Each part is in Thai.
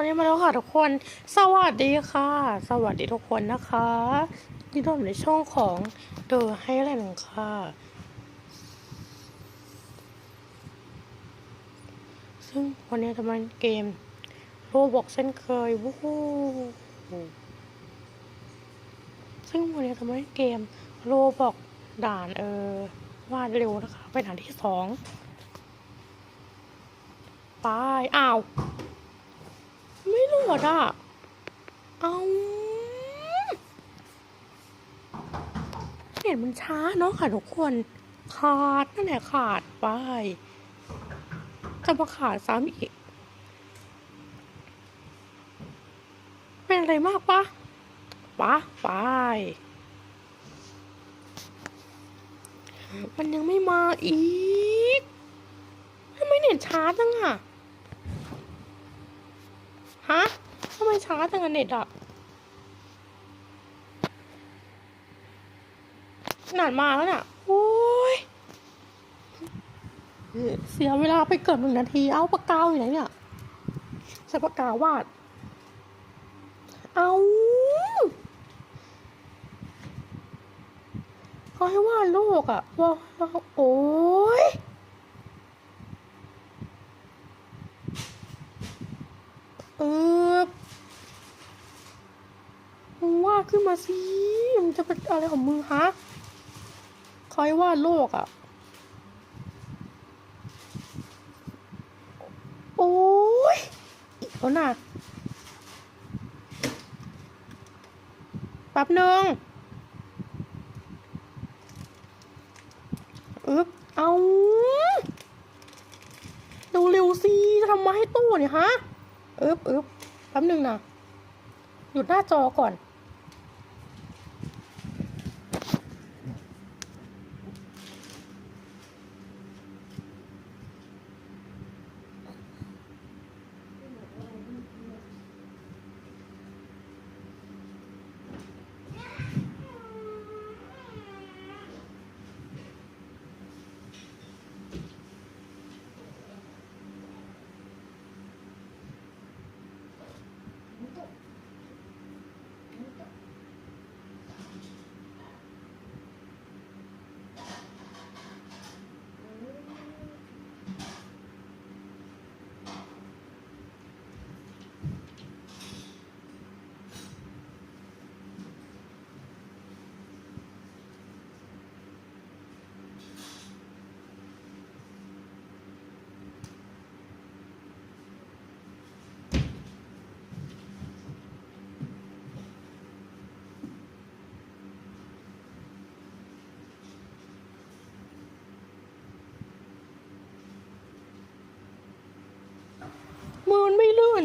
ตอนนี้มาแล้วค่ะทุกคน สวัสดีค่ะ สวัสดีทุกคนนะคะที่ร่วมในช่องของ The Highland ค่ะ ซึ่งวันนี้จะมาเล่นเกมโรบอกเช่นเคยวู้ฮู้ซึ่งวันนี้จะมาเล่นเกมโรบอกด่านเออวาดเร็วนะคะ เป็นด่านที่สองไปอ้าว ดอะ เอาเห็นมันช้าเนาะค่ะทุกคน ขาดนั่นแหละขาดไปจะมาขาดซ้ำอีก เป็นอะไรมากปะปะไป มันยังไม่มาอีกทำไมเน็ตช้าจังอะฮะ ทำไมช้าจังอะเน็ตอะนานมาแล้วน่ะโอ้ยเสียเวลาไปเกือบหนึ่งนาที เอาปากกาอยู่ไหนเนี่ยใช้ปากกาวาด เอาเขาให้วาดโลกอะว่าว่าโอ้อมึงวาดขึ้น มาสิมึงจะเป็นอะไรของมึงฮะคอยวาดโลกอะ่ะ โอ้ยอีกแล้วนะแป๊บหนึ่งอึ๊บเอาเร็วๆสิทำมาให้ตู้เนี่ยฮะอึ๊บอึ๊บแป๊บหนึ่งนะหยุดหน้าจอก่อน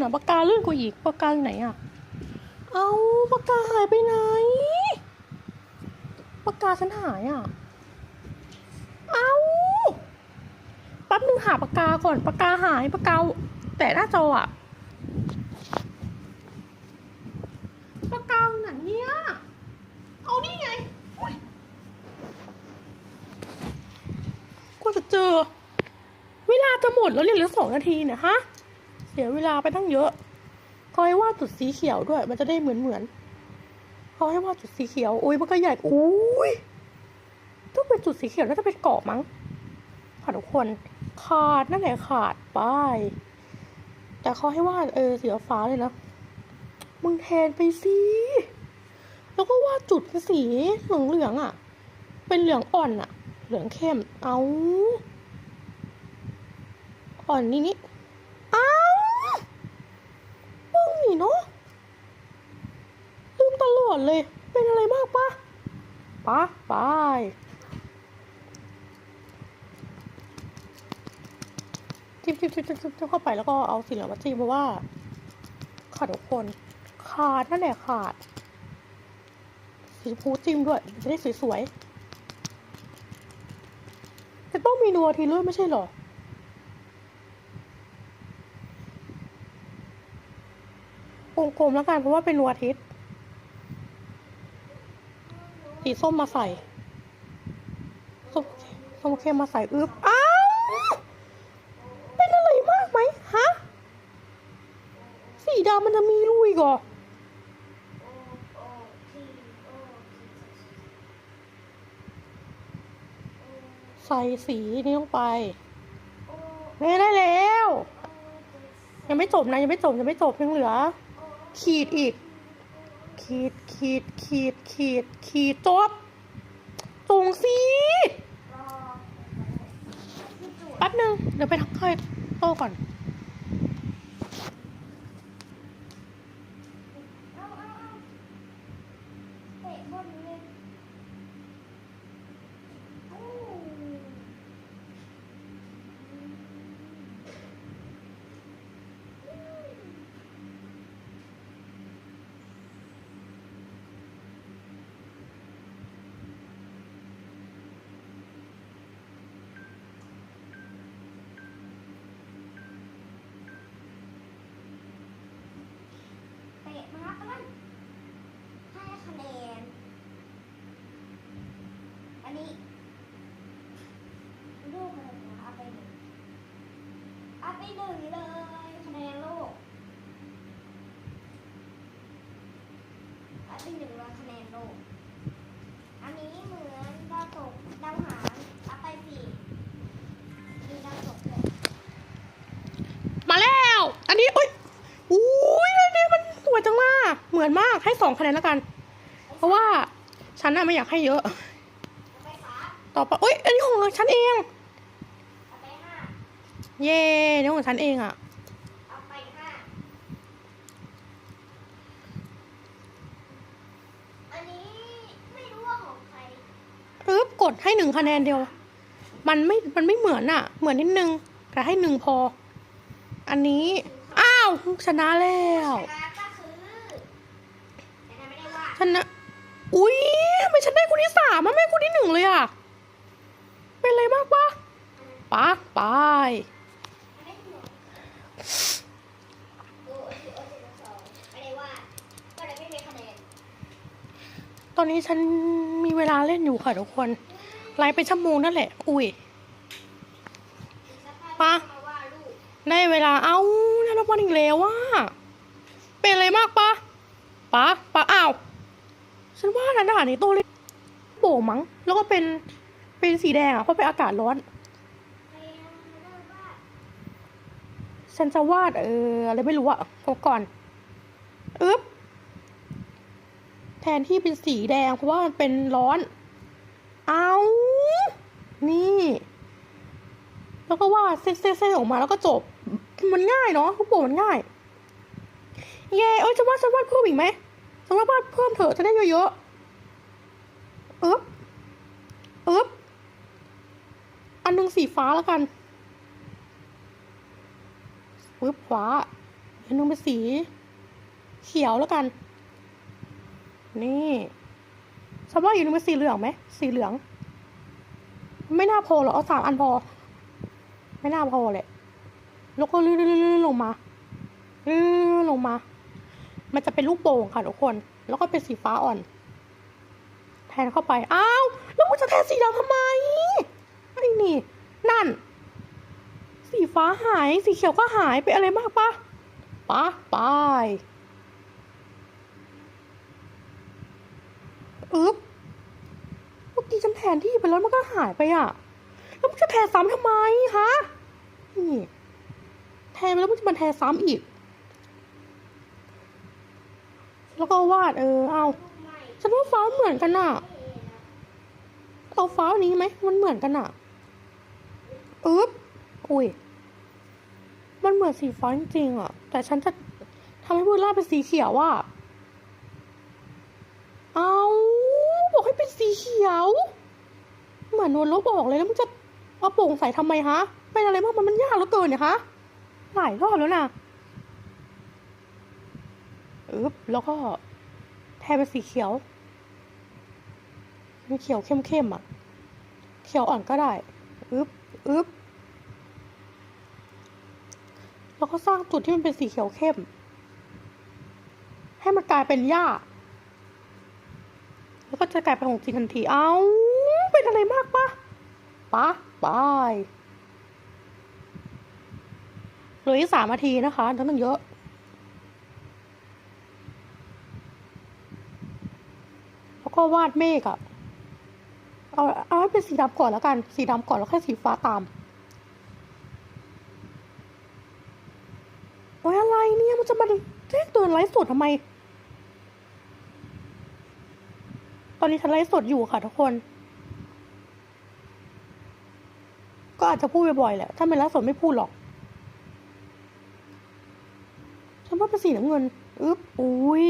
อะปากกาลื่นกว่าอีกปากกาอยู่ไหนอะ เอาปากกาหายไปไหนปากกาฉันหายอะ เอาแป๊บนึงหาปากกาก่อนปากกาหายปากกาแต่หน้าจออะปากกาไหนเนี่ยเอานี่ไงกว่าจะเจอ เวลาจะหมดแล้วเนี่ยเหลือสองนาทีเนี่ยฮะ สียเวลาไปตั้งเยอะเขาให้วาดจุดสีเขียวด้วย มันจะได้เหมือนเหมือนเขาให้วาดจุดสีเขียวอุ้ยมันก็ใหญ่อุ้ยต้องเป็นจุดสีเขียวน่าจะเป็นเกาะมั้งค่ะทุกคน ขาดนั่นแหละขาดไปแต่เขาให้วาดเออสีฟ้าเลยนะมึงแทนไปสิแล้วก็วาดจุดเป็นสีเหลืองเหลืองๆอะ เป็นเหลืองอ่อนอะ เหลืองเข้มเอาอ่อนนี่นี่ อ้าวมึงนี่เนาะลืมตลอด เลย เป็นอะไรมากปะปะไปจิ้มจิ้มจิ้มจิ้มจิ้มเข้าไปแล้วก็เอาสีเหลืองมาจิ้มเพราะว่า ขาดทุกคน ขาดนั่นแหละขาด สีพูจิ้มด้วย จะได้สวยๆแต่ต้องมีนัวทีเลยไม่ใช่หรอวงกลมแล้วกันเพราะว่าเป็นดวอาทิตย์ สีส้มมาใส่ส้มส้มเข้มมาใส่อึ๊บอ้าวเป็นอะไรมากไหมฮะสีดำมันจะมีรูอีกเหรอใส่สีนี้ลงไปโอเฮ้ยได้แล้ว ยังไม่จบนะ ยังไม่จบ ยังไม่จบยังเหลือ ขีดอีก ขีดขีดขีดขีดขีดจบสูงสี่แป๊บนึง เดี๋ยวไปทักทายโต้ก่อน เอาเอาเอาเตะบอลเลยโอ้ เตะมาครับกันให้คะแนน อันนี้ลูกอะไรนะเอาไปหนึ่งเอาไปหนึ่งเลยคะแนนลูก เอาไปหนึ่งเลยคะแนนลูกอันนี้เหมือนดาวตกดาวหางเอาไปสี่มีดาวตกเลยมาแล้ว อันนี้อุ้ยอุ้ยอันนี้มันสวยจังมาก เหมือนมาก ให้สองคะแนนแล้วกัน เพราะว่าฉันน่ะไม่อยากให้เยอะ เอาไปสามต่อไปอุ้ยอันนี้ของฉันเอง เอาไปห้า เย่นี่ของฉันเองอะ เอาไปห้า อันนี้ไม่รู้ว่าของใคร อึ๊บ กดให้หนึ่งคะแนนเดียว มันไม่ มันไม่เหมือนอะเหมือนนิดนึง แต่ให้หนึ่งพอ อันนี้ อ้าว ชนะแล้ว ชนะ อุ้ยทำไมฉันได้คนที่สามอะไม่คนที่หนึ่งเลยอะเป็นอะไรมากปะปะไปอันนี้หนูดูโอทีโอทีสองไม่ได้ว่ากไม่มีคะแนนตอนนี้ฉันมีเวลาเล่นอยู่ค่ะทุกคน ไลฟ์เป็นชั่วโมงนั่นแหละ อุ้ยปะมาว่าลูกได้เวลาเอ้าได้รางวัลอีกแล้วว่า เป็นอะไรมากปะปะปะอ้าวฉันว่านันด่านนี้โตเลยโป่งมั้ง แล้วก็เป็นเป็นสีแดงอะเพราะเป็นอากาศร้อน ฉันจะวาด เอออะไรไม่รู้อะพบก่อนอึ๊บแทนที่เป็นสีแดงเพราะว่ามันเป็นร้อน เอานี่ แล้วก็วาดเส้นๆๆออกมาแล้วก็จบ มันง่ายเนาะลูกโปมันง่าย เย่เอ้ยจะวาดฉันวาดเพิ่มอีกไหมฉันวาดวาดเพิ่มเถอะจะได้เยอะๆอึ๊บเอ๊บอันหนึงสีฟ้าแล้วกันปึ๊บขวาอันนึงเป็นสี เขียวแล้วกัน นี่ ฉันว่าอยู่นึงเป็นสีเหลืองไหมสีเหลือง ไม่น่าพอหรอเอาสามอันพอ ไม่น่าพอเลยแล้วก็ลื่นๆลงมาลื่นลงมา มันจะเป็นลูกโป่งค่ะทุกคน แล้วก็เป็นสีฟ้าอ่อน แทนเข้าไปอ้าวแล้วมันจะแทนสีดำทำไมไอ้นี่ นั่น สีฟ้าหายสีเขียวก็หายไปอะไรมากปะปะไป อึ๊บเมื่อกี้ฉันแทนที่ไปแล้วมันก็หายไปอะ แล้วมันจะแทนซ้ำทำไมฮะนี่แทนไปแล้วมันจะมาแทนซ้ำอีก แล้วก็วาดเออ เอาฉันว่าฟ้าเหมือนกันอะเอาฟ้านี้ไหมมันเหมือนกันอะอึ๊บอุ้ยมันเหมือนสีฟ้าจริงๆอะ แต่ฉันจะทำให้พื้นราบเป็นสีเขียวอะ เอา ให้เป็นสีเขียวเหมือนนวลลบบอกเลยแล้วมันจะเอาโปร่งใสทำไมฮะเป็นอะไรมากมันมันยากเหลือเกินเนี่ยคะหลายรอบแล้วนะอึบแล้วก็แทนเป็นสีเขียวมันเขียวเข้มๆอะ เขียวอ่อนก็ได้อึบอึบแล้วก็สร้างจุดที่มันเป็นสีเขียวเข้ม ให้มันกลายเป็นหญ้า แล้วก็จะกลายเป็นของจริงทันที เอา้า เป็นอะไรมากปะปะบายเหลืออีกสามนาทีนะคะทั้งนั้นเยอะแล้วก็วาดเมฆอะเอาเอาให้เป็นสีดำก่อนแล้วกัน สีดำก่อนแล้วค่อยสีฟ้าตาม โอ้ยอะไรเนี่ยมันจะมาเรียกตัวไลฟ์สดทำไม อนนี้ฉันไลฟ์สดอยู่ค่ะทุกคน ก็อาจจะพูดบ่อยๆแหละ ถ้าไม่ไลฟ์สดไม่พูดหรอก ฉันว่าเป็นสีน้ำเงิน อึ๊บ อุ้ย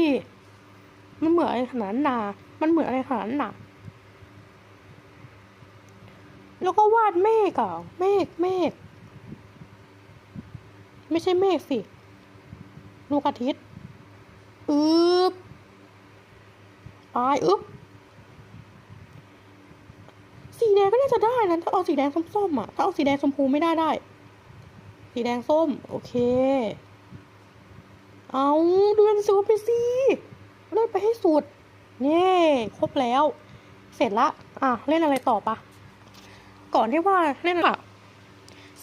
มันเหมือนอะไรขนาดนั้นา มันเหมือนอะไรขนาดนั้นน่ะแล้วก็วาดเมฆอะ เมฆ เมฆ ไม่ใช่เมฆสิ ลูกอาทิตย์ อึ๊บ ตาย อึ๊บ สีแดงก็น่าจะได้นะถ้าเอาสีแดงส้มๆอะถ้าเอาสีแดงชมพูไม่ได้ได้ สีแดงส้ม โอเค เอาดูหนังสือไปสิเล่นไปให้สุดเย่ครบแล้ว เสร็จละอะเล่นอะไรต่อปะก่อนที่ว่าเล่นอะ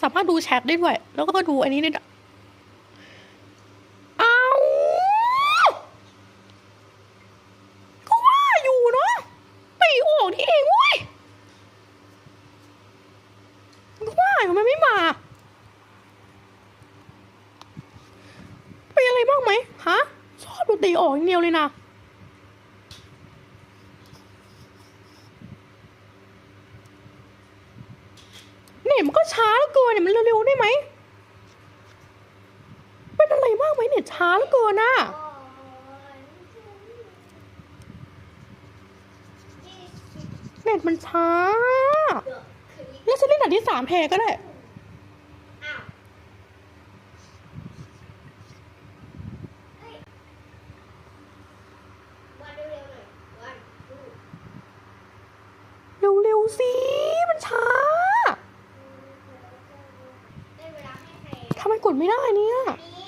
สามารถดูแชทได้ด้วย แล้วก็ดูอันนี้ได้ด้วยเอาก็ว่าอยู่เนาะตีออกนี่เองเว้ยก็ว่าอยู่ทำไมไม่มา เป็นอะไรบ้างไหมฮะ ช อบดูตีออกอย่างเดียวเลยนะเนี่ยมันก็ช้าเหลือเกินเนี่ยมันเร็วๆได้ไหมเป็นอะไรมากไหมเนี่ยช้าเหลือเกินน่ะโอ้ยยี่สิบเน็ตมันช้าเดือคลิกแล้วฉันเล่นอันที่สามเพลงก็ได้ อ้าวเฮ้ยวันเร็วๆหน่อยวันดู เร็วๆสิ มันช้า ได้เวลาให้ใคร ทำไมกดไม่ได้เนี่ยอันนี้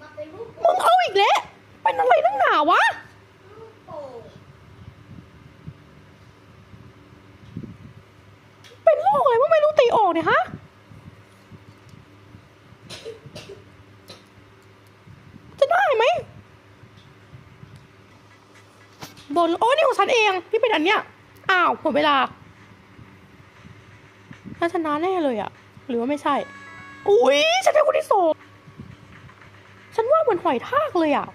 มาเป็นรูปมึงเอาอีกแล้วเป็นอะไรนักหนาวะรูปโป่งเป็นโรคอะไรว่าไม่รู้ตีออกเนี่ยฮะจะได้ไหมบนโอ้นี่ของฉันเองที่เป็นอันเนี้ยอ้าวหมดเวลาถ้าชนะแน่เลยอะหรือว่าไม่ใช่ อุ้ยฉันได้คนที่สองฉันว่าเหมือนหอยทากเลยอะ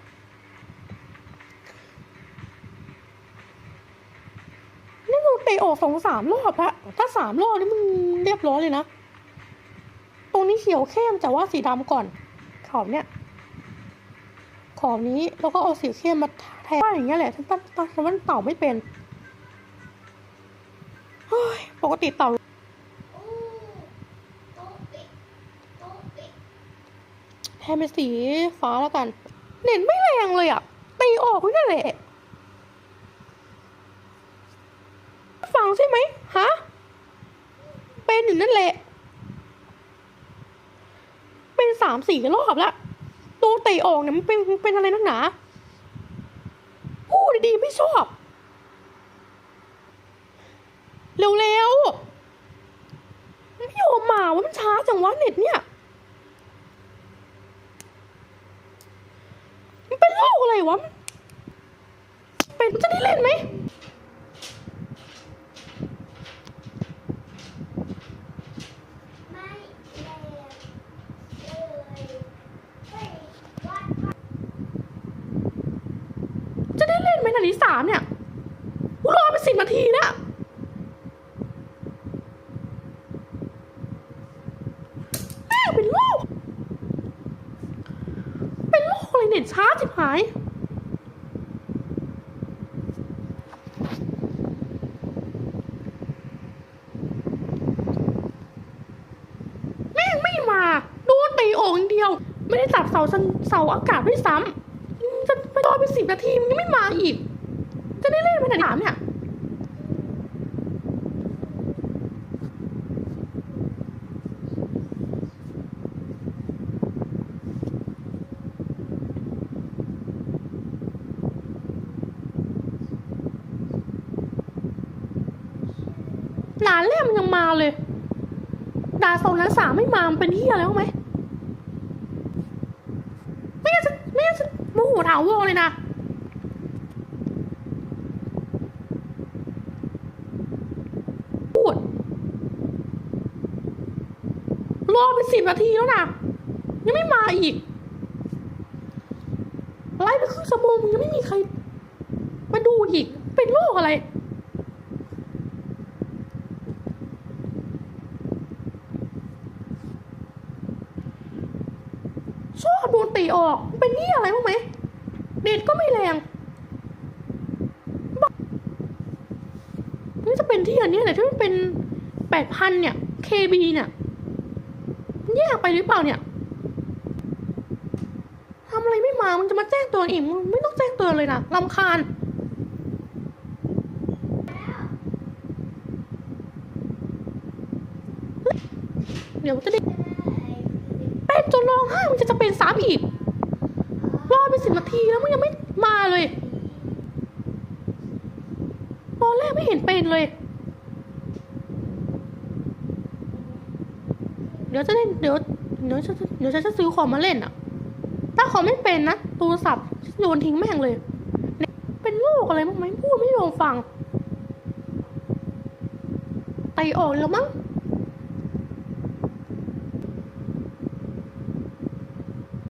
นี่เราเตะออกสองสามรอบละถ้าสามรอบนี่มึงเรียบร้อยเลยนะ ตรงนี้เขียวเข้มแต่ว่าสีดำก่อน ขอบเนี้ยขอบนี้แล้วก็เอาสีเข้มมาแทนว่าอย่างเงี้ยแหละฉันตั้งตั้งฉันว่าเต่าไม่เป็นเฮ้ยปกติเต่า อู้โต๊ะปิดโต๊ะปิด แท นเป็นสีฟ้าแล้วกัน เน็ตไม่แรงเลยอะตีออกไว้นั่นแหละฟังใช่ไหมฮะ เป็นอยู่นั่นแหละ เป็นสามสี่รอบล้วตัวเตะออกเนี่ยมันเป็นเป็นอะไรนักหนาพูดดีๆไม่ชอบ เร็วๆไม่ยอมมาว่ามันช้าจังวะเน็ตเนี่ย มัน เป็นโรคอะไรวะ เป็นจะได้เล่นไหมแรงเลยเฮ้ยวัด จะได้เล่นไหมนาทีสามเนี่ยกูรอไปสิบนาทีแล้วแม่งเป็นโรค เป็นโรคอะไรเน็ตช้าจิบหาย แม่งไม่มาโดนตีโอ่งอย่างเดียว ไม่ได้ตัดเสาเสาอากาศด้วยซ้ำจะไปรอเป็นสิบนาทีมันยังไม่มาอีก จะได้เล่นไปไหนถามเนี่ยหลานแรกมันยังมาเลย ดาโซนนั้นสามไม่มามันเป็นที่อะไรบ้ไหม ถาวรเลยนะพูดรอไปสิบนาทีแล้วนะยังไม่มาอีกไลฟ์ไปครึ่งชั่วโมงยังไม่มีใคร มาดูอีก เป็นโรคอะไรชอบโดนตีออก เป็นนี่อะไรบ้างไหม เน็ตก็ไม่แรงนี่จะเป็นที่อันนี้ยแต่ที่มันเป็นแปดพันเนี่ย KB เนี่ยแยกไปหรือเปล่าเนี่ยทำอะไรไม่มามึงจะมาแจ้งเตือนอีกมึงไม่ต้องแจ้งเตือนเลยนะลำคาญเดี๋ยวจะได้เป็นจนร้องไห้มันจะจะเป็นซ้ำอีก สิบนาทีแล้วมันยังไม่มาเลยตอนแรกไม่เห็นเป็นเลย เดี๋ยวจะเล่นเดี๋ยวเดี๋ยวจะเดี๋ยวจะซื้อคอมมาเล่นอะ ถ้าคอมไม่เป็นนะโทรศัพท์โยนทิ้งแม่งเลย เป็นโรคอะไรบ้งไหมพูดไม่ยอมฟังไตออกแล้วมั้ง